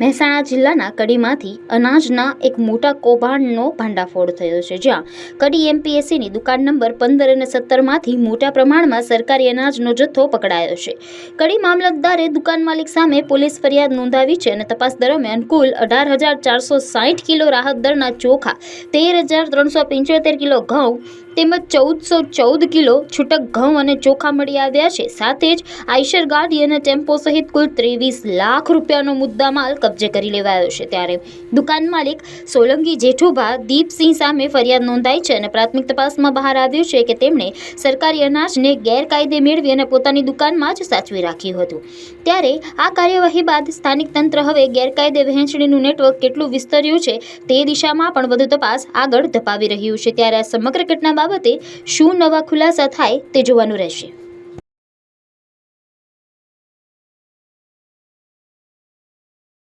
મહેસાણા જિલ્લાના કડીમાંથી અનાજના એક મોટા કૌભાંડનો ભાંડાફોડ થયો છે. જ્યાં કડી એમપીએસસીની દુકાન નંબર પંદર અને સત્તરમાંથી મોટા પ્રમાણમાં સરકારી અનાજનો જથ્થો પકડાયો છે. કડી મામલતદારે દુકાન માલિક સામે પોલીસ ફરિયાદ નોંધાવી છે અને તપાસ દરમિયાન કુલ અઢાર હજાર ચારસો સાઠ કિલો રાહત દરના ચોખા, તેર હજાર ત્રણસો પંચોતેર કિલો ઘઉં તેમજ ચૌદસો ચૌદ કિલો છૂટક ઘઉં અને ચોખા મળી આવ્યા છે. સાથે જ આઈશર ગાડી અને ટેમ્પો સહિત કુલ ત્રેવીસ લાખ રૂપિયાનો મુદ્દામાલ કબજે કરી લેવાયો છે. ત્યારે દુકાન માલિક સોલંકી જેઠુભા દીપસિંહ સામે ફરિયાદ નોંધાઈ છે અને પ્રાથમિક તપાસમાં બહાર આવ્યું છે કે તેમણે સરકારી અનાજને ગેરકાયદે મેળવી અને પોતાની દુકાનમાં જ સાચવી રાખ્યું હતું. ત્યારે આ કાર્યવાહી બાદ સ્થાનિક તંત્ર હવે ગેરકાયદે વહેંચણીનું નેટવર્ક કેટલું વિસ્તર્યું છે તે દિશામાં પણ વધુ તપાસ આગળ ધપાવી રહ્યું છે. ત્યારે આ સમગ્ર ઘટના બાબતે શું નવા ખુલાસા થાય તે જોવાનું રહેશે.